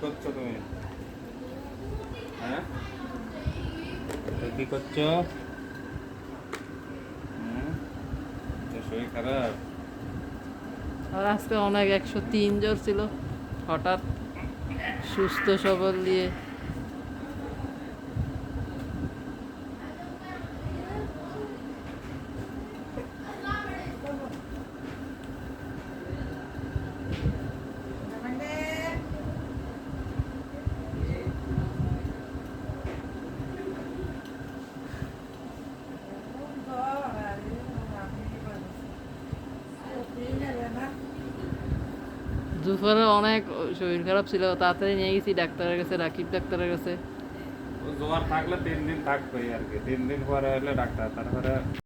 করছ তুমি? হ্যাঁ? কি করছ? শরীর খারাপ? আজকে অনেক একশো তিন জ্বর ছিল, হঠাৎ সুস্থ সবল দিয়ে দুপুরে অনেক শরীর খারাপ ছিল, তাড়াতাড়ি নিয়ে গেছি, ডাক্তারের কাছে, রাকিব ডাক্তারের কাছে। জ্বর থাকলে তিন দিন থাকবেই আর কি, তিন দিন পরে হলে ডাক্তার, তারপরে